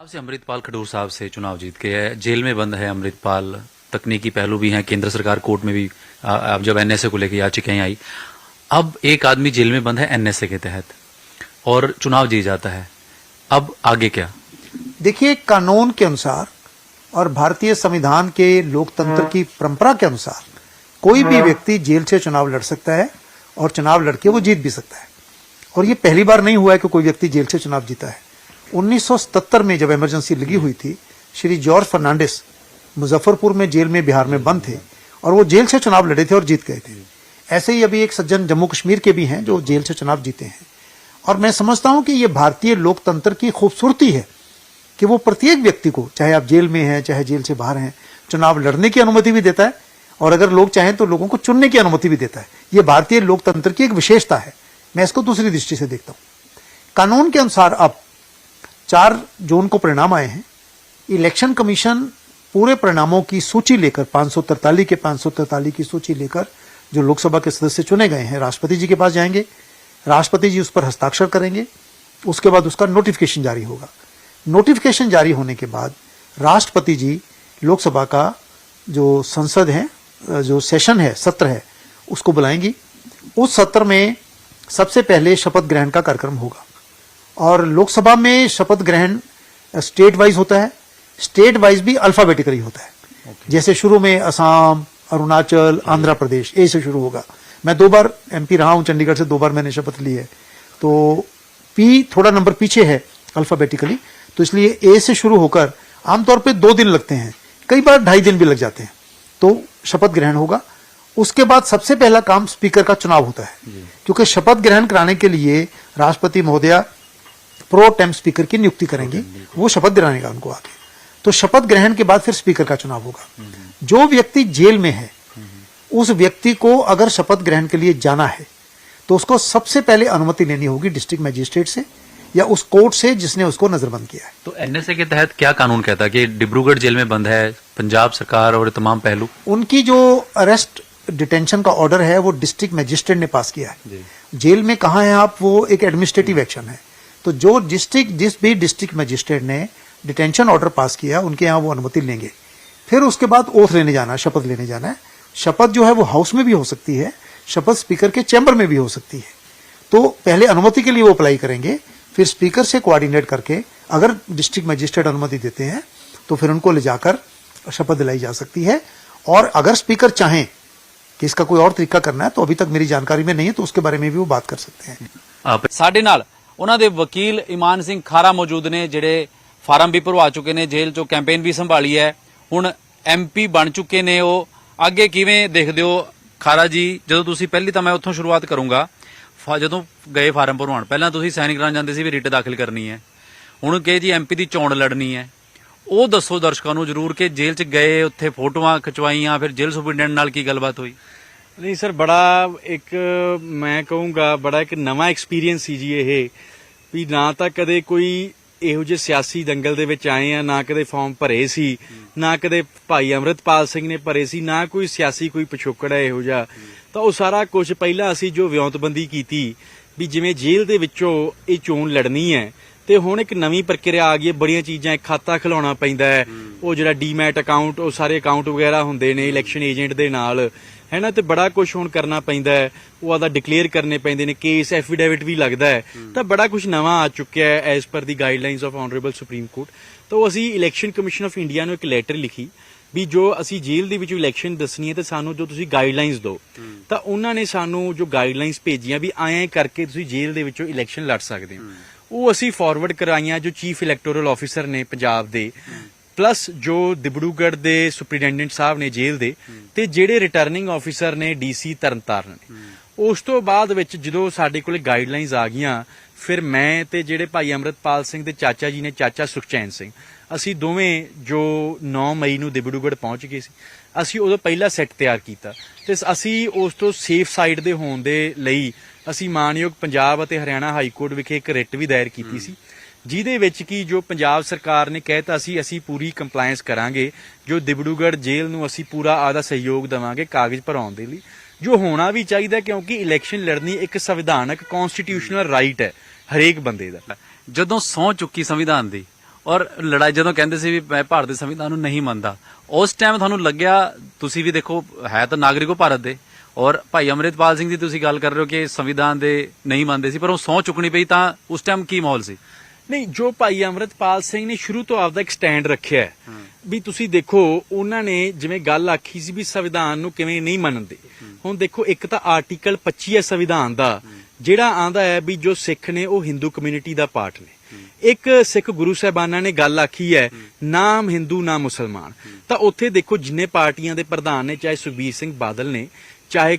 अब से अमृतपाल खडूर साहब से चुनाव जीत के है। जेल में बंद है अमृतपाल। तकनीकी पहलू भी हैं। केंद्र सरकार कोर्ट में भी आ, अब जब एनएसए को लेकर याचिकाएँ आई। अब एक आदमी जेल में बंद है एनएसए के तहत और चुनाव जीत जाता है। अब आगे क्या? देखिए कानून के अनुसार और भारतीय संविधान के लोकतंत्र की परंपरा के अनुसार कोई भी व्यक्ति जेल से चुनाव लड़ सकता है और चुनाव लड़के वो जीत भी सकता है। और ये पहली बार नहीं हुआ है कि कोई व्यक्ति जेल से चुनाव जीता है। 1977 में जब इमरजेंसी लगी हुई थी, श्री जॉर्ज फर्नांडिस मुजफ्फरपुर में जेल में बिहार में बंद थे और वो जेल से चुनाव लड़े थे और जीत गए थे। ऐसे ही अभी एक सज्जन जम्मू कश्मीर के भी हैं जो जेल से चुनाव जीते हैं। और मैं समझता हूँ कि ये भारतीय लोकतंत्र की खूबसूरती है कि वो प्रत्येक व्यक्ति को, चाहे आप जेल में हैं, चाहे जेल से बाहर हैं, चुनाव लड़ने की अनुमति भी देता है और अगर लोग चाहें तो लोगों को चुनने की अनुमति भी देता है। ये भारतीय लोकतंत्र की एक विशेषता है। मैं इसको दूसरी दृष्टि से देखता हूँ। कानून के अनुसार अब चार जून को परिणाम आए हैं। इलेक्शन कमीशन पूरे परिणामों की सूची लेकर 543 के 543 की सूची लेकर, जो लोकसभा के सदस्य चुने गए हैं, राष्ट्रपति जी के पास जाएँगे। राष्ट्रपति जी उस पर हस्ताक्षर करेंगे। उसके बाद उसका नोटिफिकेशन जारी होगा। नोटिफिकेशन जारी होने के बाद राष्ट्रपति जी लोकसभा का जो संसद है, जो सेशन है, सत्र है, उसको बुलाएँगी। उस सत्र में सबसे पहले शपथ ग्रहण का कार्यक्रम होगा। और लोकसभा में शपथ ग्रहण स्टेट वाइज होता है। स्टेट वाइज भी अल्फाबेटिकली होता है। Okay. जैसे शुरू में असम अरुणाचल आंध्र प्रदेश ए से शुरू होगा। मैं दो बार एमपी रहा हूँ चंडीगढ़ से दो बार मैंने शपथ ली है। तो पी थोड़ा नंबर पीछे है अल्फाबेटिकली तो इसलिए ए से शुरू होकर आमतौर पे दो दिन लगते हैं। कई बार ढाई दिन भी लग जाते हैं। तो शपथ ग्रहण होगा। उसके बाद सबसे पहला काम स्पीकर का चुनाव होता है। क्योंकि शपथ ग्रहण कराने के लिए राष्ट्रपति महोदया प्रो टेम स्पीकर की नियुक्ति करेंगे। वो शपथ दिलाने का उनको आगे तो शपथ ग्रहण के बाद फिर स्पीकर का चुनाव होगा। जो व्यक्ति जेल में है उस व्यक्ति को अगर शपथ ग्रहण के लिए जाना है तो उसको सबसे पहले अनुमति लेनी होगी डिस्ट्रिक्ट मजिस्ट्रेट से या उस कोर्ट से जिसने उसको नजरबंद किया है। तो एनएसए के तहत क्या कानून कहता है कि डिब्रूगढ़ जेल में बंद है पंजाब सरकार और तमाम पहलू? उनकी जो अरेस्ट डिटेंशन का ऑर्डर है वो डिस्ट्रिक्ट मजिस्ट्रेट ने पास किया है। जेल में कहा है आप? वो एक एडमिनिस्ट्रेटिव एक्शन है। तो जो डिस्ट्रिक्ट जिस भी डिस्ट्रिक्ट मजिस्ट्रेट ने डिटेंशन ऑर्डर पास किया उनके यहाँ वो अनुमति लेंगे फिर उसके बाद ओथ लेने जाना है शपथ लेने जाना है शपथ जो है वो हाउस में भी हो सकती है शपथ स्पीकर के चैम्बर में भी हो सकती है तो पहले अनुमति के लिए वो अप्लाई करेंगे फिर स्पीकर से कोऑर्डिनेट करके अगर डिस्ट्रिक्ट मजिस्ट्रेट अनुमति देते हैं तो फिर उनको ले जाकर शपथ दिलाई जा सकती है और अगर स्पीकर चाहें कि इसका कोई और तरीका करना है तो अभी तक मेरी जानकारी में नहीं है तो उसके बारे में भी वो बात कर सकते हैं आप ਸਾਡੇ ਨਾਲ ਉਹਨਾਂ ਦੇ ਵਕੀਲ ਇਮਾਨ ਸਿੰਘ ਖਾਰਾ ਮੌਜੂਦ ਨੇ, ਜਿਹੜੇ ਫਾਰਮ ਵੀ ਭਰਵਾ ਚੁੱਕੇ ਨੇ, ਜੇਲ੍ਹ ਚੋਂ ਕੈਂਪੇਨ ਵੀ ਸੰਭਾਲੀ ਹੈ। ਹੁਣ ਐਮਪੀ ਬਣ ਚੁੱਕੇ ਨੇ ਉਹ। ਅੱਗੇ ਕਿਵੇਂ ਦੇਖਦੇ ਹੋ ਖਾਰਾ ਜੀ? ਜਦੋਂ ਤੁਸੀਂ ਪਹਿਲੀ ਤਾਂ ਮੈਂ ਉੱਥੋਂ ਸ਼ੁਰੂਆਤ ਕਰੂੰਗਾ। ਫਾ- ਜਦੋਂ ਗਏ ਫਾਰਮ ਭਰਵਾਉਣ, ਪਹਿਲਾਂ ਤੁਸੀਂ ਸਾਈਨ ਕਰਾਉਣ ਜਾਂਦੇ ਸੀ ਵੀ ਰਿਟ ਦਾਖਲ ਕਰਨੀ ਹੈ। ਹੁਣ ਕਹੇ ਜੀ ਐਮਪੀ ਦੀ ਚੋਣ ਲੜਨੀ ਹੈ। ਉਹ ਦੱਸੋ ਦਰਸ਼ਕਾਂ ਨੂੰ ਜਰੂਰ ਕਿ ਜੇਲ੍ਹ 'ਚ ਗਏ, ਉੱਥੇ ਫੋਟੋਆਂ ਖਿਚਵਾਈਆਂ, ਫਿਰ ਜੇਲ੍ਹ ਸੁਪਰਡੈਂਟ ਨਾਲ ਕੀ ਗੱਲਬਾਤ ਹੋਈ? ਨਹੀਂ ਸਰ, ਬੜਾ ਇੱਕ ਮੈਂ ਕਹੂੰਗਾ, ਬੜਾ ਇੱਕ ਨਵਾਂ ਐਕਸਪੀਰੀਅੰਸ ਸੀ ਜੀ ਇਹ। ਵੀ ਨਾ ਤਾਂ ਕਦੇ ਕੋਈ ਇਹੋ ਜਿਹੇ ਸਿਆਸੀ ਦੰਗਲ ਦੇ ਵਿੱਚ ਆਏ ਆ, ਨਾ ਕਦੇ ਫਾਰਮ ਭਰੇ ਸੀ, ਨਾ ਕਦੇ ਭਾਈ ਅਮਰਤਪਾਲ ਸਿੰਘ ਨੇ ਭਰੇ ਸੀ, ਨਾ ਕੋਈ ਸਿਆਸੀ ਕੋਈ ਪਿਛੋਕੜ ਹੈ ਇਹੋ ਜਿਹਾ। ਤਾਂ ਉਹ ਸਾਰਾ ਕੁਝ ਪਹਿਲਾਂ ਅਸੀਂ ਜੋ ਵਿਉਂਤਬੰਦੀ ਕੀਤੀ, ਵੀ ਜਿਵੇਂ ਜੇਲ੍ਹ ਦੇ ਵਿੱਚੋਂ ਇਹ ਚੋਣ ਲੜਨੀ ਹੈ, ਤੇ ਹੁਣ ਇੱਕ ਨਵੀਂ ਪ੍ਰਕਿਰਿਆ ਆ ਗਈ ਹੈ, ਬੜੀਆਂ ਚੀਜ਼ਾਂ, ਇੱਕ ਖਾਤਾ ਖਿਲਾਉਣਾ ਪੈਂਦਾ ਹੈ। ਉਹ ਜਿਹੜਾ ਡੀਮੈਟ ਅਕਾਊਂਟ ਉਹ ਸਾਰੇ ਅਕਾਊਂਟ ਵਗੈਰਾ ਹੁੰਦੇ ਨੇ ਇਲੈਕਸ਼ਨ ਏਜੰਟ ਦੇ ਨਾਲ। ਹੈਨਾ ਤੇ ਬੜਾ ਕੁਝ ਹੁਣ ਕਰਨਾ ਪੈਂਦਾ ਹੈ। ਉਹ ਆਦਾ ਡਿਕਲੇਅਰ ਕਰਨੇ ਪੈਂਦੇ ਨੇ ਕੇਸ ਐਫੀਡੇਵਿਟ ਵੀ ਲੱਗਦਾ ਹੈ। ਤਾਂ ਬੜਾ ਕੁਝ ਨਵਾਂ ਆ ਚੁੱਕਿਆ ਹੈ as per the guidelines of honourable supreme court ਤਾਂ ਅਸੀਂ ਇਲੈਕਸ਼ਨ ਕਮਿਸ਼ਨ ਆਫ ਇੰਡੀਆ ਨੂੰ ਇੱਕ ਲੈਟਰ ਲਿਖੀ ਵੀ ਜੋ ਅਸੀਂ ਜੇਲ੍ਹ ਦੇ ਵਿੱਚ ਇਲੈਕਸ਼ਨ ਦੱਸਣੀ ਹੈ ਤੇ ਸਾਨੂੰ ਜੋ ਤੁਸੀਂ ਗਾਈਡਲਾਈਨਸ ਦਿਓ। ਤਾਂ ਉਹਨਾਂ ਨੇ ਸਾਨੂੰ ਜੋ ਗਾਈਡਲਾਈਨਸ ਭੇਜੀਆਂ ਵੀ ਐਂ ਕਰਕੇ ਤੁਸੀਂ ਜੇਲ੍ਹ ਦੇ ਵਿੱਚੋਂ ਇਲੈਕਸ਼ਨ ਲੜ ਸਕਦੇ ਹੋ। ਉਹ ਅਸੀਂ ਫਾਰਵਰਡ ਕਰਾਈਆਂ ਜੋ ਚੀਫ ਇਲੈਕਟੋਰਲ ਆਫੀਸਰ ਨੇ ਪੰਜਾਬ ਦੇ। ਪਲੱਸ ਜੋ ਦਿਬੜੂਗੜ੍ਹ ਦੇ ਸੁਪਰੀਡੈਂਡੈਂਟ ਸਾਹਿਬ ਨੇ ਜੇਲ੍ਹ ਦੇ ਤੇ ਜਿਹੜੇ ਰਿਟਰਨਿੰਗ ਆਫੀਸਰ ਨੇ ਡੀਸੀ ਤਰਨਤਾਰਨ ਨੇ। ਉਸ ਤੋਂ ਬਾਅਦ ਵਿੱਚ ਜਦੋਂ ਸਾਡੇ ਕੋਲੇ ਗਾਈਡਲਾਈਨਸ ਆ ਗਈਆਂ ਫਿਰ ਮੈਂ ਤੇ ਜਿਹੜੇ ਭਾਈ ਅਮਰਤਪਾਲ ਸਿੰਘ ਦੇ ਚਾਚਾ ਜੀ ਨੇ ਚਾਚਾ ਸੁਖਚੈਨ ਸਿੰਘ ਅਸੀਂ ਦੋਵੇਂ ਜੋ 9 ਮਈ ਨੂੰ ਦਿਬੜੂਗੜ੍ਹ ਪਹੁੰਚ ਗਏ ਸੀ ਅਸੀਂ ਉਦੋਂ ਪਹਿਲਾ ਸੈੱਟ ਤਿਆਰ ਕੀਤਾ ਤੇ ਅਸੀਂ ਉਸ ਤੋਂ ਸੇਫ ਸਾਈਡ ਦੇ ਹੋਣ ਦੇ ਲਈ ਅਸੀਂ ਮਾਨਯੋਗ ਪੰਜਾਬ ਅਤੇ ਹਰਿਆਣਾ ਹਾਈ ਕੋਰਟ ਵਿਖੇ ਇੱਕ ਰਿਟ ਵੀ ਦਾਇਰ ਕੀਤੀ ਸੀ। ਜਿਹਦੇ ਵਿੱਚ ਕੀ ਜੋ ਪੰਜਾਬ ਸਰਕਾਰ ਨੇ ਕਹਿਤਾ ਸੀ, ਅਸੀਂ ਪੂਰੀ ਕੰਪਲਾਈਂਸ ਕਰਾਂਗੇ, ਜੋ ਦਿਬੜੂਗੜ੍ਹ ਜੇਲ੍ਹ ਨੂੰ ਅਸੀਂ ਪੂਰਾ ਆਦਾ ਸਹਿਯੋਗ ਦੇਵਾਂਗੇ ਕਾਗਜ਼ ਭਰਾਉਣ ਦੇ ਲਈ। ਜੋ ਹੋਣਾ ਵੀ ਚਾਹੀਦਾ ਕਿਉਂਕਿ ਇਲੈਕਸ਼ਨ ਲੜਨੀ ਇੱਕ ਸੰਵਿਧਾਨਕ ਕਨਸਟੀਟਿਊਸ਼ਨਲ ਰਾਈਟ ਹੈ, ਹਰੇਕ ਬੰਦੇ ਦਾ। ਜਦੋਂ ਸੌ ਚੁੱਕੀ ਸੰਵਿਧਾਨ ਦੀ, ਔਰ ਲੜਾਈ ਜਦੋਂ ਕਹਿੰਦੇ ਸੀ ਵੀ ਮੈਂ ਭਾਰਤ ਦੇ ਸੰਵਿਧਾਨ ਨੂੰ ਨਹੀਂ ਮੰਨਦਾ, ਉਸ ਟਾਈਮ ਤੁਹਾਨੂੰ ਲੱਗਿਆ, ਤੁਸੀਂ ਵੀ ਦੇਖੋ, ਹੈ ਤਾਂ ਨਾਗਰਿਕੋ ਭਾਰਤ ਦੇ, ਔਰ ਭਾਈ ਅਮਰਿਤਪਾਲ ਸਿੰਘ ਦੀ ਤੁਸੀਂ ਗੱਲ ਕਰ ਰਹੇ ਹੋ ਕਿ ਸੰਵਿਧਾਨ ਦੇ ਨਹੀਂ ਮੰਨਦੇ ਸੀ, ਪਰ ਉਹ ਸਹੁੰ ਚੁੱਕਣੀ ਪਈ ਤਾਂ ਉਸ ਟਾਈਮ ਕੀ ਮਾਹੌਲ ਸੀ? ਨਹੀਂ ਜੋ ਭਾਈ ਅਮਰਤਪਾਲ ਸਿੰਘ ਨੇ ਸ਼ੁਰੂ ਤੋਂ ਆਪਦਾ ਇੱਕ ਸਟੈਂਡ ਰੱਖਿਆ ਹੈ, ਵੀ ਤੁਸੀਂ ਦੇਖੋ ਉਹਨਾਂ ਨੇ ਜਿਵੇਂ ਗੱਲ ਆਖੀ ਸੀ ਵੀ ਸੰਵਿਧਾਨ ਨੂੰ ਕਿਵੇਂ ਨਹੀਂ ਮੰਨਦੇ। ਹੁਣ ਦੇਖੋ ਇੱਕ ਤਾਂ ਆਰਟੀਕਲ 25 ਹੈ ਸੰਵਿਧਾਨ ਦਾ ਜਿਹੜਾ ਆਂਦਾ ਹੈ ਵੀ ਜੋ ਸਿੱਖ ਨੇ ਉਹ ਹਿੰਦੂ ਕਮਿਊਨਿਟੀ ਦਾ ਪਾਰਟ ਨੇ। ਇੱਕ ਸਿੱਖ ਗੁਰੂ ਸਾਹਿਬਾਨਾਂ ਨੇ ਗੱਲ ਆਖੀ ਹੈ ਨਾਮ ਹਿੰਦੂ ਨਾ ਮੁਸਲਮਾਨ। ਤਾਂ ਉੱਥੇ ਦੇਖੋ ਜਿੰਨੇ ਪਾਰਟੀਆਂ ਦੇ ਪ੍ਰਧਾਨ ਨੇ ਚਾਹੇ ਸੁਖਬੀਰ ਸਿੰਘ ਬਾਦਲ ਨੇ ਚਾਹੇ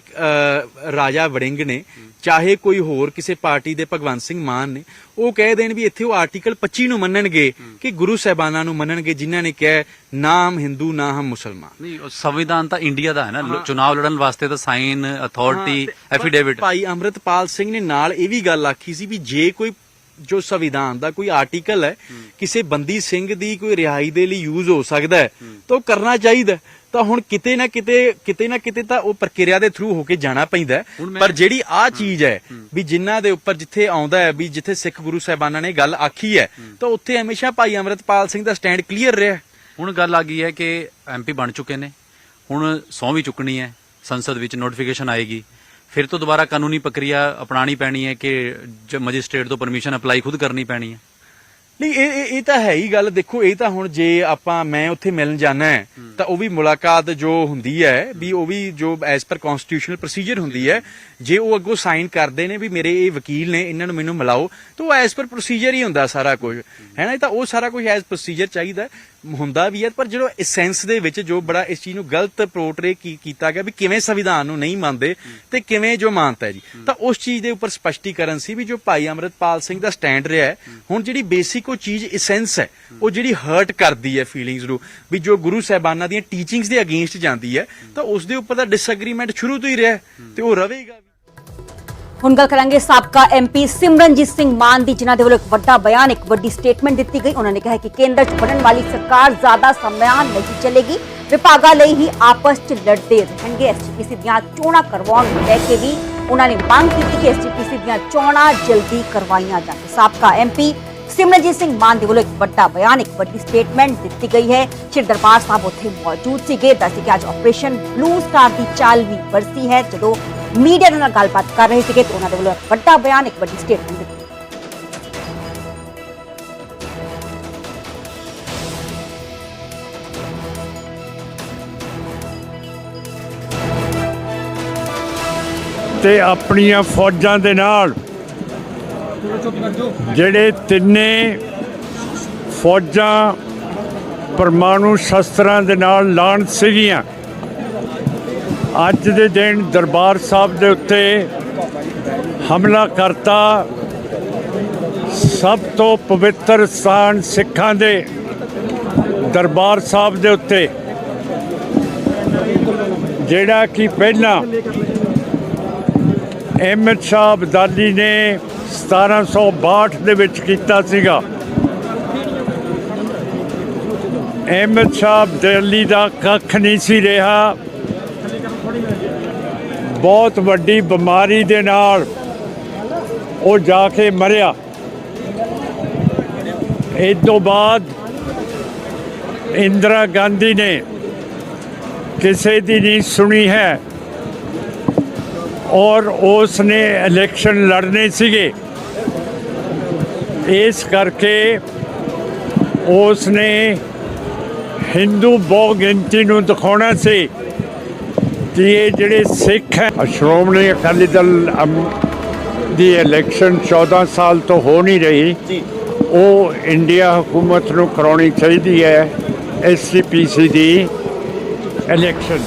ਰਾਜਾ ਵੜਿੰਗ ਨੇ ਚਾਹੇ ਕੋਈ ਹੋਰ ਕਿਸੇ ਪਾਰਟੀ ਦੇ ਭਗਵੰਤ ਸਿੰਘ ਮਾਨ ਨੇ ਉਹ ਕਹਿ ਦੇਣ ਵੀ ਇੱਥੇ ਉਹ ਆਰਟੀਕਲ 25 ਨੂੰ ਮੰਨਣਗੇ ਕਿ ਗੁਰੂ ਸਾਹਿਬਾਨਾਂ ਨੂੰ ਮੰਨਣਗੇ ਜਿਨ੍ਹਾਂ ਨੇ ਕਿਹਾ ਨਾਮ ਹਿੰਦੂ ਨਾ ਹਮ ਮੁਸਲਮਾਨ। ਨਹੀਂ ਸੰਵਿਧਾਨ ਤਾਂ ਇੰਡੀਆ ਦਾ ਹੈ ਨਾ। ਚੁਣਾਵ ਲੜਨ ਵਾਸਤੇ ਤਾਂ ਸਾਈਨ ਅਥਾਰਟੀ ਐਫੀਡੇਵਿਟ। ਭਾਈ ਅੰਮ੍ਰਿਤਪਾਲ ਸਿੰਘ ਨੇ ਨਾਲ ਇਹ ਵੀ ਗੱਲ ਆਖੀ ਸੀ ਵੀ ਜੇ ਕੋਈ ਜੋ ਸੰਵਿਧਾਨ ਦਾ ਕੋਈ ਆਰਟੀਕਲ ਹੈ ਕਿਸੇ ਬੰਦੀ ਸਿੰਘ ਦੀ ਕੋਈ ਰਿਹਾਈ ਦੇ ਲਈ ਯੂਜ਼ ਹੋ ਸਕਦਾ ਹੈ ਤਾਂ ਉਹ ਕਰਨਾ ਚਾਹੀਦਾ। ਤਾਂ ਹੁਣ ਕਿਤੇ ਨਾ ਕਿਤੇ ਕਿਤੇ ਨਾ ਕਿਤੇ ਤਾਂ ਉਹ ਪ੍ਰਕਿਰਿਆ ਦੇ ਥਰੂ ਹੋ ਕੇ ਜਾਣਾ ਪੈਂਦਾ ਪਰ ਜਿਹੜੀ ਆ ਚੀਜ਼ ਹੈ ਵੀ ਜਿਨ੍ਹਾਂ ਦੇ ਉੱਪਰ ਜਿੱਥੇ ਆਉਂਦਾ ਹੈ ਵੀ ਜਿੱਥੇ ਸਿੱਖ ਗੁਰੂ ਸਾਹਿਬਾਨਾਂ ਨੇ ਗੱਲ ਆਖੀ ਹੈ ਤਾਂ ਉੱਥੇ ਹਮੇਸ਼ਾ ਭਾਈ ਅੰਮ੍ਰਿਤਪਾਲ ਸਿੰਘ ਦਾ ਸਟੈਂਡ ਕਲੀਅਰ ਰਿਹਾ। ਹੁਣ ਗੱਲ ਆ ਗਈ ਹੈ ਕਿ ਐਮਪੀ ਬਣ ਚੁੱਕੇ ਨੇ। ਹੁਣ ਸਹੁੰ ਵੀ ਚੁੱਕਣੀ ਹੈ ਸੰਸਦ ਵਿੱਚ ਨੋਟੀਫਿਕੇਸ਼ਨ ਆਏਗੀ। ਫਿਰ ਤੋਂ ਦੁਬਾਰਾ ਕਾਨੂੰਨੀ ਪ੍ਰਕਿਰਿਆ ਅਪਣਾਣੀ ਪੈਣੀ ਹੈ ਕਿ ਮੈਜਿਸਟ੍ਰੇਟ ਤੋਂ ਪਰਮਿਸ਼ਨ ਅਪਲਾਈ ਖੁਦ ਕਰਨੀ ਪੈਣੀ ਹੈ? ਨਹੀਂ ਇਹ ਇਹ- ਤਾਂ ਹੈ ਹੀ ਗੱਲ। ਦੇਖੋ ਇਹ ਤਾਂ ਹੁਣ ਜੇ ਆਪਾਂ ਮੈਂ ਉੱਥੇ ਮਿਲਣ ਜਾਣਾ ਹੈ ਤਾਂ ਉਹ ਵੀ ਮੁਲਾਕਾਤ ਜੋ ਹੁੰਦੀ ਹੈ ਵੀ ਉਹ ਵੀ ਜੋ ਐਸ ਪਰ ਕਨਸਟੀਟਿਊਸ਼ਨਲ ਪ੍ਰੋਸੀਜਰ ਹੁੰਦੀ ਹੈ ਜੇ ਉਹ ਅੱਗੋਂ ਸਾਈਨ ਕਰਦੇ ਨੇ ਵੀ ਮੇਰੇ ਇਹ ਵਕੀਲ ਨੇ ਇਹਨਾਂ ਨੂੰ ਮੈਨੂੰ ਮਿਲਾਓ ਤਾਂ ਉਹ ਐਸ ਪਰ ਪ੍ਰੋਸੀਜਰ ਹੀ ਹੁੰਦਾ ਸਾਰਾ ਕੁਝ। ਹੈ। ਨਾ ਇਹ ਤਾਂ ਉਹ ਸਾਰਾ ਕੁਝ ਐਸ ਪ੍ਰੋਸੀਜਰ ਚਾਹੀਦਾ ਹੁੰਦਾ ਵੀ ਹੈ, ਪਰ ਜਿਹੜਾ ਐਸੈਂਸ ਦੇ ਵਿੱਚ ਜੋ ਬੜਾ ਇਸ ਚੀਜ਼ ਨੂੰ ਗਲਤ ਪੋਰਟਰੇ ਕੀਤਾ ਗਿਆ ਵੀ ਕਿਵੇਂ ਸੰਵਿਧਾਨ ਨੂੰ ਨਹੀਂ ਮੰਨਦੇ ਤੇ ਕਿਵੇਂ ਜੋ ਮਾਨਤਾ ਹੈ ਜੀ। ਤਾਂ ਉਸ ਚੀਜ਼ ਦੇ ਉੱਪਰ ਸਪਸ਼ਟੀਕਰਨ ਸੀ ਵੀ ਜੋ ਭਾਈ ਅਮਰਿਤਪਾਲ ਸਿੰਘ ਦਾ ਸਟੈਂਡ ਰਿਹਾ ਹੈ, ਹੁਣ ਜਿਹੜੀ ਬੇਸਿਕ ਉਹ ਚੀਜ਼ ਐਸੈਂਸ ਹੈ, ਉਹ ਜਿਹੜੀ ਹਰਟ ਕਰਦੀ ਹੈ ਫੀਲਿੰਗਸ ਨੂੰ, ਵੀ ਜੋ ਗੁਰੂ ਸਾਹਿਬਾਨਾਂ ਦੀਆਂ ਟੀਚਿੰਗਸ ਦੇ ਅਗੇਂਸਟ ਜਾਂਦੀ ਹੈ, ਤਾਂ ਉਸ ਦੇ ਉੱਪਰ ਦਾ ਡਿਸਐਗਰੀਮੈਂਟ ਸ਼ੁਰੂ ਤੋਂ ਹੀ ਰਿਹਾ ਤੇ ਉਹ ਰਹੇਗਾ ਹੁਣ ਗੱਲ ਕਰਾਂਗੇ ਸਾਬਕਾ ਐਮਪੀ ਸਿਮਰਨਜੀਤ ਸਿੰਘ ਮਾਨ ਦੀ ਜਿਨ੍ਹਾਂ ਦੇ ਵੱਲੋਂ ਇੱਕ ਵੱਡਾ ਬਿਆਨ ਇੱਕ ਵੱਡੀ ਸਟੇਟਮੈਂਟ ਦਿੱਤੀ ਗਈ ਉਹਨਾਂ ਨੇ ਕਿਹਾ ਕਿ ਕੇਂਦਰ 'ਚ ਬਣਨ ਵਾਲੀ ਸਰਕਾਰ ਜ਼ਿਆਦਾ ਸਮਾਂ ਨਹੀਂ ਚੱਲੇਗੀ ਵਿਭਾਗਾਂ ਲਈ ਹੀ ਆਪਸ 'ਚ ਲੜਦੇ ਰਹਿਣਗੇ ਐਸਜੀਪੀਸੀ ਦੀਆਂ ਚੋਣਾਂ ਕਰਵਾਉਣ ਨੂੰ ਲੈ ਕੇ ਵੀ ਉਹਨਾਂ ਨੇ ਮੰਗ ਕੀਤੀ ਕਿ ਐਸਜੀਪੀਸੀ ਦੀਆਂ ਚੋਣਾਂ ਜਲਦੀ ਕਰਵਾਈਆਂ ਜਾਣ ਸਾਬਕਾ ਐਮਪੀ ਸਿਮਰਨਜੀਤ ਸਿੰਘ ਮਾਨ ਦੇ ਵੱਲੋਂ ਇੱਕ ਵੱਡਾ ਬਿਆਨ ਇੱਕ ਵੱਡੀ ਸਟੇਟਮੈਂਟ ਦਿੱਤੀ ਗਈ ਹੈ ਸ਼੍ਰੀ ਦਰਬਾਰ ਸਾਹਿਬ ਉੱਥੇ ਮੌਜੂਦ ਸੀਗੇ ਦੱਸੀ ਕਿ ਅੱਜ ਆਪਰੇਸ਼ਨ ਬਲੂ ਸਟਾਰ ਦੀ ਚਾਲ ਵੀ ਵਰਸੀ ਹੈ ਜਦੋਂ ਮੀਡੀਆ ਦੇ ਨਾਲ ਗੱਲਬਾਤ ਕਰ ਰਹੇ ਸੀਗੇ ਤਾਂ ਉਹਨਾਂ ਦੇ ਵੱਲੋਂ ਇੱਕ ਵੱਡਾ ਬਿਆਨ, ਇੱਕ ਵੱਡੀ ਸਟੇਟਮੈਂਟ ਦਿੱਤੀ। ਤੇ ਆਪਣੀਆਂ ਫੌਜਾਂ ਦੇ ਨਾਲ ਜਿਹੜੇ ਤਿੰਨੇ ਫੌਜਾਂ ਪਰਮਾਣੂ ਸ਼ਸਤਰਾਂ ਦੇ ਨਾਲ ਲਾਣ ਸੀਗੀਆਂ ਅੱਜ ਦੇ ਦਿਨ ਦਰਬਾਰ ਸਾਹਿਬ ਦੇ ਉੱਤੇ ਹਮਲਾ ਕਰਤਾ। ਸਭ ਤੋਂ ਪਵਿੱਤਰ ਸਥਾਨ ਸਿੱਖਾਂ ਦੇ ਦਰਬਾਰ ਸਾਹਿਬ ਦੇ ਉੱਤੇ। ਜਿਹੜਾ ਕਿ ਪਹਿਲਾਂ ਅਹਿਮਦ ਸ਼ਾਹ ਅਬਦਾਲੀ ਨੇ 1762 ਦੇ ਵਿੱਚ ਕੀਤਾ ਸੀਗਾ। ਅਹਿਮਦ ਸ਼ਾਹ ਅਬਦਾਲੀ ਦਾ ਕੱਖ ਨਹੀਂ ਸੀ ਰਿਹਾ। ਬਹੁਤ ਵੱਡੀ ਬਿਮਾਰੀ ਦੇ ਨਾਲ ਉਹ ਜਾ ਕੇ ਮਰਿਆ। ਇਸ ਤੋਂ ਬਾਅਦ ਇੰਦਰਾ ਗਾਂਧੀ ਨੇ ਕਿਸੇ ਦੀ ਨਹੀਂ ਸੁਣੀ ਹੈ ਔਰ ਉਸ ਨੇ ਇਲੈਕਸ਼ਨ ਲੜਨੇ ਸੀਗੇ। ਇਸ ਕਰਕੇ ਉਸ ਨੇ ਹਿੰਦੂ ਬਹੁ ਗਿਣਤੀ ਨੂੰ ਦਿਖਾਉਣਾ ਸੀ। ਕਿ ਇਹ ਜਿਹੜੇ ਸਿੱਖ ਹੈ ਸ਼੍ਰੋਮਣੀ ਅਕਾਲੀ ਦਲ ਦੀ ਇਲੈਕਸ਼ਨ 14 ਸਾਲ ਤੋਂ ਹੋ ਨਹੀਂ ਰਹੀ। ਜੀ। ਉਹ ਇੰਡੀਆ ਹਕੂਮਤ ਨੂੰ ਕਰਾਉਣੀ ਚਾਹੀਦੀ ਹੈ ਐਸਸੀਪੀਸੀ ਦੀ ਇਲੈਕਸ਼ਨ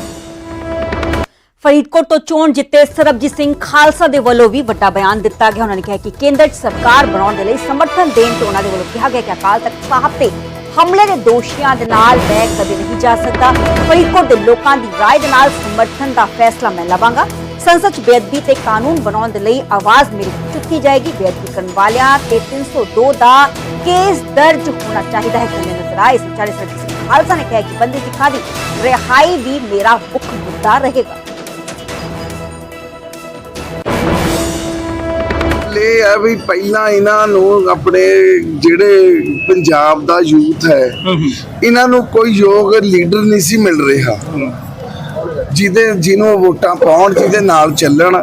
ਫਰੀਦਕੋਟ ਤੋਂ ਚੋਣ ਜਿੱਤੇ ਸਰਬਜੀਤ ਸਿੰਘ ਖਾਲਸਾ ਦੇ ਵੱਲੋਂ ਵੀ ਵੱਡਾ ਬਿਆਨ ਦਿੱਤਾ ਗਿਆ। ਉਹਨਾਂ ਨੇ ਕਿਹਾ ਕਿ ਕੇਂਦਰ 'ਚ ਸਰਕਾਰ ਬਣਾਉਣ ਦੇ ਲਈ ਸਮਰਥਨ ਦੇਣ ਤੋਂ ਉਹਨਾਂ ਦੇ ਵੱਲੋਂ ਕਿਹਾ ਗਿਆ ਕਿ ਅਕਾਲ ਤਖਤ ਸਾਹਿਬ ਤੇ ਹਮਲੇ ਦੇ ਦੋਸ਼ੀਆਂ ਦੇ ਨਾਲ ਮੈਂ ਕਦੇ ਨਹੀਂ ਜਾ ਸਕਦਾ। ਫਰੀਦਕੋਟ ਦੇ ਲੋਕਾਂ ਦੀ ਰਾਏ ਦੇ ਨਾਲ ਸਮਰਥਨ ਦਾ ਫੈਸਲਾ ਮੈਂ ਲਵਾਂਗਾ। ਸੰਸਦ 'ਚ ਬੇਅਦਬੀ ਤੇ ਕਾਨੂੰਨ ਬਣਾਉਣ ਦੇ ਲਈ ਆਵਾਜ਼ ਮੇਰੀ ਚੁੱਕੀ ਜਾਏਗੀ। ਬੇਅਦਬੀ ਕਰਨ ਵਾਲਿਆਂ ਤੇ 302 ਦਾ ਕੇਸ ਦਰਜ ਹੋਣਾ ਚਾਹੀਦਾ ਹੈ। ਕਿਵੇਂ ਨਜ਼ਰ ਆਏ ਇਸ ਵਿਚਾਰੇ ਸਰਕਾਰ ਖਾਲਸਾ ਨੇ ਕਿਹਾ ਕਿ ਬੰਦੀ ਸਿੱਖਾਂ ਦੀ, ਰਿਹਾਈ ਵੀ ਮੇਰਾ ਮੁੱਖ ਮੁੱਦਾ ਰਹੇਗਾ। ਗੱਲ ਇਹ ਹੈ ਵੀ ਪਹਿਲਾਂ ਇਹਨਾਂ ਨੂੰ ਆਪਣੇ ਜਿਹੜੇ ਪੰਜਾਬ ਦਾ ਯੂਥ ਹੈ ਇਹਨਾਂ ਨੂੰ ਕੋਈ ਯੋਗ ਲੀਡਰ ਨਹੀਂ ਸੀ ਮਿਲ ਰਿਹਾ। ਜਿਹਦੇ ਜਿਹਨੂੰ ਵੋਟਾਂ ਪਾਉਣ ਜਿਹਦੇ ਨਾਲ ਚੱਲਣ।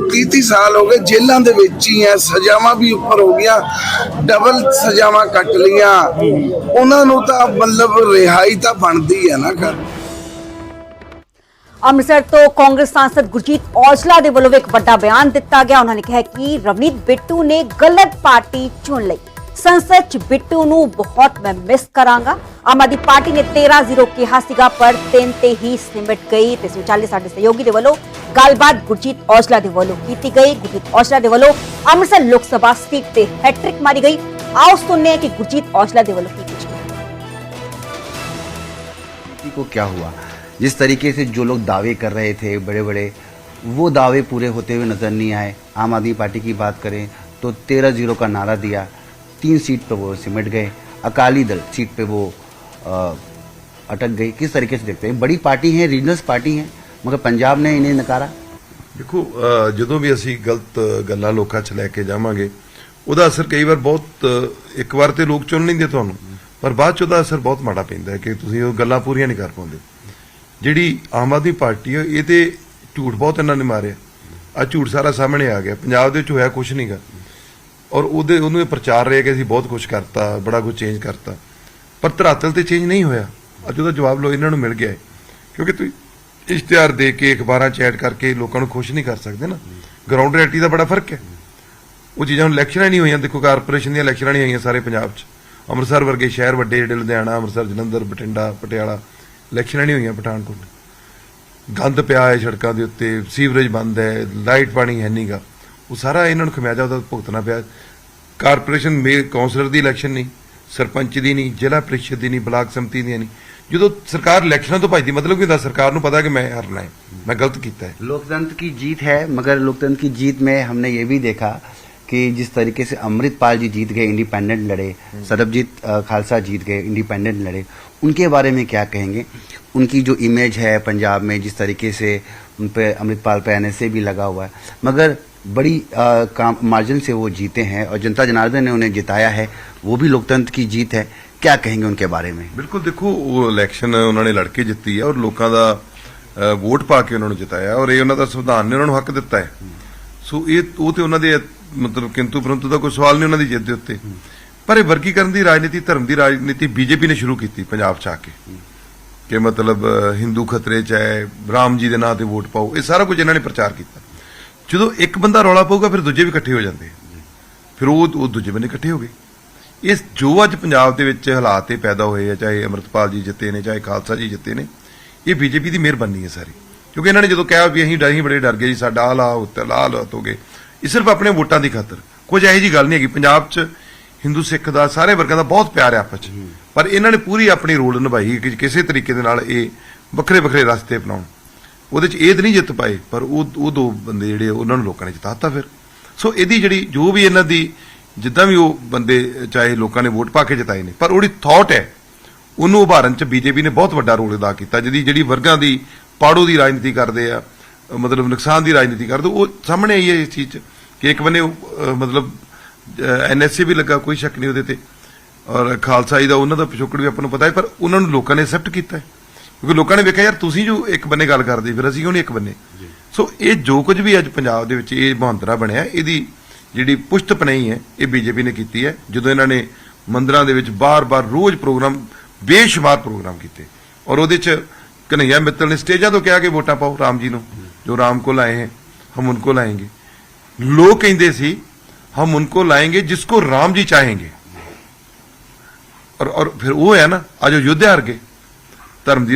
30 30 ਸਾਲ ਹੋ ਗਏ ਜੇਲ੍ਹਾਂ ਦੇ ਵਿੱਚ ਹੀ ਐ, ਸਜ਼ਾਵਾਂ ਵੀ ਉੱਪਰ ਹੋ ਗਈਆਂ ਡਬਲ ਸਜ਼ਾਵਾਂ ਕੱਟ ਲੀਆਂ ਉਹਨਾਂ ਨੂੰ ਤਾਂ ਮਤਲਬ ਰਿਹਾਈ ਤਾਂ ਬਣਦੀ ਹੈ ਨਾ ਕਰ ਅੰਮ੍ਰਿਤਸਰ ਤੋਂ ਕਾਂਗਰਸ ਸਾਂਸਦ ਗੁਰਜੀਤ ਔਜਲਾ ਦੇ ਵੱਲੋਂ ਇੱਕ ਵੱਡਾ ਬਿਆਨ ਦਿੱਤਾ ਗਿਆ। ਉਹਨਾਂ ਨੇ ਕਿਹਾ ਕਿ ਰਵਨੀਤ ਬਿੱਟੂ ਨੇ ਗਲਤ ਪਾਰਟੀ ਚੁਣ ਲਈ। ਸੰਸਦ ਚ ਬਿੱਟੂ ਨੂੰ ਬਹੁਤ ਮੈਂ ਮਿਸ ਕਰਾਂਗਾ। ਆਮ ਆਦਮੀ ਪਾਰਟੀ ਨੇ 13-0 ਕਿਹਾ ਸੀਗਾ, ਪਰ ਤਿੰਨ ਤੇ ਹੀ ਸਿਮਟ ਗਈ। ਤੇ ਇਸ ਸਾਡੇ ਸਹਿਯੋਗੀ ਦੇ ਵੱਲੋਂ ਗੱਲਬਾਤ ਗੁਰਜੀਤ ਔਜਲਾ ਦੇ ਵੱਲੋਂ ਕੀਤੀ ਗਈ ਗੁਰਜੀਤ ਔਜਲਾ ਦੇ ਵੱਲੋਂ ਅੰਮ੍ਰਿਤਸਰ ਲੋਕ ਸਭਾ ਸੀਟ ਤੇ ਹੈਟ੍ਰਿਕ ਮਾਰੀ ਗਈ ਆਓ ਸੁਣਨੇ ਹਾਂ ਕਿ ਗੁਰਜੀਤ ਔਜਲਾ ਦੇ ਵੱਲੋਂ ਕੀ ਕੁਝ ਕਿਹਾ पार्टी को क्या हुआ जिस तरीके से जो लोग दावे कर रहे थे बड़े बड़े वो दावे पूरे होते हुए नजर नहीं आए आम आदमी पार्टी की बात करें तो तेरह जीरो का नारा दिया तीन सीट पे वो सिमट गए अकाली दल सीट पे वो अ, अटक गई किस तरीके से देखते हैं बड़ी पार्टी है रीजनल्स पार्टी है ਮਗਰ ਪੰਜਾਬ ਨੇ ਹੀ ਨਕਾਰਾ। ਦੇਖੋ ਜਦੋਂ ਵੀ ਅਸੀਂ ਗਲਤ ਗੱਲਾਂ ਲੋਕਾਂ 'ਚ ਲੈ ਕੇ ਜਾਵਾਂਗੇ, ਉਹਦਾ ਅਸਰ ਕਈ ਵਾਰ ਬਹੁਤ, ਇੱਕ ਵਾਰ ਤੇ ਲੋਕ ਚੁਣ ਲੈਂਦੇ ਤੁਹਾਨੂੰ, ਪਰ ਬਾਅਦ 'ਚ ਉਹਦਾ ਅਸਰ ਬਹੁਤ ਮਾੜਾ ਪੈਂਦਾ ਕਿ ਤੁਸੀਂ ਉਹ ਗੱਲਾਂ ਪੂਰੀਆਂ ਨਹੀਂ ਕਰ ਪਾਉਂਦੇ। ਜਿਹੜੀ ਆਮ ਆਦਮੀ ਪਾਰਟੀ ਹੈ, ਇਹ ਤੇ ਝੂਠ ਬਹੁਤ ਇਹਨਾਂ ਨੇ ਮਾਰਿਆ। ਆ ਝੂਠ ਸਾਰਾ ਸਾਹਮਣੇ ਆ ਗਿਆ। ਪੰਜਾਬ ਦੇ ਵਿੱਚ ਹੋਇਆ ਕੁਝ ਨਹੀਂਗਾ ਔਰ ਉਹਦੇ, ਉਹਨੂੰ ਪ੍ਰਚਾਰ ਰਹੇ ਕਿ ਅਸੀਂ ਬਹੁਤ ਕੁਝ ਕਰਤਾ, ਬੜਾ ਕੁਝ ਚੇਂਜ ਕਰਤਾ। ਪਰ ਧਰਾਤਲ ਤੇ ਚੇਂਜ ਨਹੀਂ ਹੋਇਆ। ਅੱਜ ਉਹਦਾ ਜਵਾਬ ਲੋ ਇਹਨਾਂ ਨੂੰ ਮਿਲ ਗਿਆ ਕਿਉਂਕਿ ਤੁਸੀਂ ਇਸ਼ਤਿਹਾਰ ਦੇ ਕੇ ਅਖਬਾਰਾਂ ਚ ਐਡ ਕਰਕੇ ਲੋਕਾਂ ਨੂੰ ਖੁਸ਼ ਨਹੀਂ ਕਰ ਸਕਦੇ ਨਾ। ਗਰਾਊਂਡ ਰਿਐਲਿਟੀ ਦਾ ਬੜਾ ਫ਼ਰਕ ਹੈ। ਉਹ ਚੀਜ਼ਾਂ ਹੁਣ ਇਲੈਕਸ਼ਨਾਂ ਨਹੀਂ ਹੋਈਆਂ। ਦੇਖੋ ਕਾਰਪੋਰੇਸ਼ਨ ਦੀਆਂ ਇਲੈਕਸ਼ਨਾਂ ਨਹੀਂ ਹੋਈਆਂ ਸਾਰੇ ਪੰਜਾਬ 'ਚ। ਅੰਮ੍ਰਿਤਸਰ ਵਰਗੇ ਸ਼ਹਿਰ ਵੱਡੇ, ਜਿਹੜੇ ਲੁਧਿਆਣਾ, ਅੰਮ੍ਰਿਤਸਰ, ਜਲੰਧਰ, ਬਠਿੰਡਾ, ਪਟਿਆਲਾ ਇਲੈਕਸ਼ਨਾਂ ਨਹੀਂ ਹੋਈਆਂ ਪਠਾਨਕੋਟ। ਗੰਦ ਪਿਆ ਹੈ ਸੜਕਾਂ ਦੇ ਉੱਤੇ, ਸੀਵਰੇਜ ਬੰਦ ਹੈ ਲਾਈਟ ਪਾਣੀ ਹੈ ਨਹੀਂਗਾ ਉਹ ਸਾਰਾ ਇਹਨਾਂ ਨੂੰ ਖਮਿਆਜਾ, ਉਹਦਾ ਭੁਗਤਣਾ ਪਿਆ। ਕਾਰਪੋਰੇਸ਼ਨ ਮੇ ਕਾਉਂਸਲਰ ਦੀ ਇਲੈਕਸ਼ਨ ਨਹੀਂ, ਸਰਪੰਚ ਦੀ ਨਹੀਂ, ਜ਼ਿਲ੍ਹਾ ਪ੍ਰੀਸ਼ਦ ਦੀ ਨਹੀਂ, ਬਲਾਕ ਸਮਿਤੀ ਦੀ ਨਹੀਂ। ਜਦੋਂ ਸਰਕਾਰ ਇਲੈਕਸ਼ਨਾਂ ਤੋਂ ਭੱਜਦੀ ਮਤਲਬ ਕਿ ਹੁੰਦਾ ਸਰਕਾਰ ਨੂੰ ਪਤਾ ਕਿ ਮੈਂ ਹਾਰਨਾ ਹੈ ਮੈਂ ਗਲਤ ਕੀਤਾ ਹੈ लोकतंत्र की जीत है मगर लोकतंत्र की जीत में हमने ये भी देखा कि जिस तरीके से अमृतपाल जी जीत गए इंडिपेंडेंट लड़े सरबजीत अ, खालसा जीत गए इंडिपेंडेंट लड़े उनके बारे में क्या कहेंगे उनकी जो इमेज है पंजाब में जिस तरीके से उन पे अमृतपाल पे एनएसए भी लगा हुआ है मगर बड़ी अ, काम मार्जिन से वो जीते हैं और जनता जनार्दन ने उन्हें जिताया है वो भी लोकतंत्र की जीत है क्या कहेंगे उनके बारे में ਬਿਲਕੁਲ ਦੇਖੋ ਉਹ ਇਲੈਕਸ਼ਨ ਉਹਨਾਂ ਨੇ ਲੜ ਕੇ ਜਿੱਤੀ ਹੈ ਔਰ ਲੋਕਾਂ ਦਾ ਅ, ਵੋਟ ਪਾ ਕੇ ਉਹਨਾਂ ਨੂੰ ਜਿਤਾਇਆ ਔਰ ਇਹ ਉਹਨਾਂ ਦਾ ਸੰਵਿਧਾਨ ਨੇ ਉਹਨਾਂ ਨੂੰ ਹੱਕ ਦਿੱਤਾ ਹੈ ਸੋ ਇਹ ਉਹ ਤੇ ਉਹਨਾਂ ਦੇ ਮਤਲਬ ਕਿੰਤੂ ਪਰੰਤੂ ਦਾ ਕੋਈ ਸਵਾਲ ਨਹੀਂ ਉਹਨਾਂ ਦੀ ਜਿੱਤ ਦੇ ਉੱਤੇ ਪਰ ਇਹ ਵਰਗੀਕਰਨ ਦੀ ਰਾਜਨੀਤੀ ਧਰਮ ਦੀ ਰਾਜਨੀਤੀ ਬੀਜੇਪੀ ਨੇ ਸ਼ੁਰੂ ਕੀਤੀ ਪੰਜਾਬ ਚ ਆ ਕੇ ਕਿ ਮਤਲਬ ਅ, ਹਿੰਦੂ ਖਤਰੇ ਚ ਹੈ ਰਾਮ ਜੀ ਦੇ ਨਾਂ ਤੇ ਵੋਟ ਪਾਓ ਇਹ ਸਾਰਾ ਕੁਝ ਇਹਨਾਂ ਨੇ ਪ੍ਰਚਾਰ ਕੀਤਾ ਜਦੋਂ ਇੱਕ ਬੰਦਾ ਰੌਲਾ ਪਾਊਗਾ ਫਿਰ ਦੂਜੇ ਵੀ ਇਕੱਠੇ ਹੋ ਜਾਂਦੇ ਆ। ਫਿਰ ਉਹ ਉਹ ਦੂਜੇ ਬੰਦੇ ਇਕੱਠੇ ਹੋ ਗਏ ਇਸ ਜੋ ਅੱਜ ਪੰਜਾਬ ਦੇ ਵਿੱਚ ਹਾਲਾਤ ਇਹ ਪੈਦਾ ਹੋਏ ਆ ਚਾਹੇ ਅਮਰਤਪਾਲ ਜੀ ਜਿੱਤੇ ਨੇ ਚਾਹੇ ਖਾਲਸਾ ਜੀ ਜਿੱਤੇ ਨੇ ਇਹ ਬੀਜੇਪੀ ਦੀ ਮਿਹਰਬਾਨੀ ਹੈ ਸਾਰੀ। ਕਿਉਂਕਿ ਇਹਨਾਂ ਨੇ ਜਦੋਂ ਕਿਹਾ ਵੀ ਅਸੀਂ ਡਰੀ ਬੜੇ ਡਰ ਗਏ ਜੀ ਸਾਡਾ ਆਹ ਲਾ ਉੱਤੇ ਲਾ ਹਾਲਾਤ ਹੋ ਗਏ ਇਹ ਸਿਰਫ ਆਪਣੇ ਵੋਟਾਂ ਦੀ ਖਾਤਰ। ਕੁਝ ਇਹੋ ਜੀ ਗੱਲ ਨਹੀਂ ਹੈਗੀ ਪੰਜਾਬ 'ਚ ਹਿੰਦੂ ਸਿੱਖ ਦਾ ਸਾਰੇ ਵਰਗਾਂ ਦਾ ਬਹੁਤ ਪਿਆਰ ਹੈ ਆਪਸ 'ਚ। ਪਰ ਇਹਨਾਂ ਨੇ ਪੂਰੀ ਆਪਣੀ ਰੋਲ ਨਿਭਾਈ ਕਿ ਕਿਸੇ ਤਰੀਕੇ ਦੇ ਨਾਲ ਇਹ ਵੱਖਰੇ ਵੱਖਰੇ ਰਸਤੇ ਅਪਣਾਉਣ। ਉਹਦੇ 'ਚ ਇਹ ਤਾਂ ਨਹੀਂ ਜਿੱਤ ਪਾਏ ਪਰ ਉਹ ਉਹ ਦੋ ਬੰਦੇ ਜਿਹੜੇ ਉਹਨਾਂ ਨੂੰ ਲੋਕਾਂ ਨੇ ਜਿਤਾਤਾ ਫਿਰ। ਸੋ ਇਹਦੀ ਜਿਹੜੀ ਜੋ ਵੀ ਇਹਨਾਂ ਦੀ ਜਿੱਦਾਂ ਵੀ ਉਹ ਬੰਦੇ ਚਾਹੇ ਲੋਕਾਂ ਨੇ ਵੋਟ ਪਾ ਕੇ ਜਿਤਾਏ ਨੇ ਪਰ ਉਹਦੀ ਥਾਟ ਹੈ ਉਹਨੂੰ ਉਭਾਰਨ ਚ ਬੀਜੇਪੀ ਨੇ ਬਹੁਤ ਵੱਡਾ ਰੋਲ ਅਦਾ ਕੀਤਾ ਜਿਹਦੀ ਜਿਹੜੀ ਵਰਗਾਂ ਦੀ ਪਾੜੋ ਦੀ ਰਾਜਨੀਤੀ ਕਰਦੇ ਆ ਮਤਲਬ ਨੁਕਸਾਨ ਦੀ ਰਾਜਨੀਤੀ ਕਰਦੇ ਉਹ ਸਾਹਮਣੇ ਆਈ ਹੈ ਇਸ ਚੀਜ਼ ਚ ਕਿ ਇੱਕ ਬੰਨੇ ਮਤਲਬ ਐਨਐਸਸੀ ਵੀ ਲੱਗਾ ਕੋਈ ਸ਼ੱਕ ਨਹੀਂ ਉਹਦੇ ਤੇ ਔਰ ਖਾਲਸਾ ਜੀ ਦਾ ਉਹਨਾਂ ਦਾ ਪਿਛੋਕੜ ਵੀ ਆਪਾਂ ਨੂੰ ਪਤਾ ਹੈ ਪਰ ਉਹਨਾਂ ਨੂੰ ਲੋਕਾਂ ਨੇ ਐਕਸੈਪਟ ਕੀਤਾ ਹੈ। ਕਿਉਂਕਿ ਲੋਕਾਂ ਨੇ ਵੇਖਿਆ ਯਾਰ ਤੁਸੀਂ ਜੋ ਇੱਕ ਬੰਨੇ ਗੱਲ ਕਰਦੇ ਫਿਰ ਅਸੀਂ ਕਿਉਂ ਨਹੀਂ ਇੱਕ ਬੰਨੇ? ਸੋ ਇਹ ਜੋ ਕੁਝ ਵੀ ਅੱਜ ਪੰਜਾਬ ਦੇ ਵਿੱਚ ਇਹ ਮਹੰਤਰਾ ਬਣਿਆ ਇਹਦੀ ਜਿਹੜੀ ਪੁਸ਼ਤ ਪਨਈ ਹੈ, ਇਹ ਬੀਜੇਪੀ ਨੇ ਕੀਤੀ ਹੈ, ਜਦੋਂ ਇਹਨਾਂ ਨੇ ਮੰਦਰਾਂ ਦੇ ਵਿੱਚ ਬਾਰ-ਬਾਰ ਰੋਜ਼ ਪ੍ਰੋਗਰਾਮ, ਬੇਸ਼ੁਮਾਰ ਪ੍ਰੋਗਰਾਮ ਕੀਤੇ। ਔਰ ਉਹਦੇ 'ਚ ਕਨਈਆ ਮਿੱਤਲ ਨੇ ਸਟੇਜਾਂ ਤੋਂ ਕਿਹਾ ਕਿ ਵੋਟਾਂ ਪਾਓ ਰਾਮ ਜੀ ਨੂੰ, ਜੋ ਰਾਮ ਕੋ ਲਾਏ ਹੈ, ਹਮ ਉਨਕੋ ਲਾਏਂਗੇ ਲੋਕ ਕਹਿੰਦੇ ਸੀ, ਹਮ ਉਨਕੋ ਜਿਸ ਕੋ ਰਾਮ ਜੀ ਚਾਹੇਂਗੇ। ਔਰ ਔਰ ਫਿਰ ਉਹ ਹੈ ਨਾ ਅੱਜ ਯੁੱਧ ਹਾਰ ਗਏ ਧਰਮ ਦੀ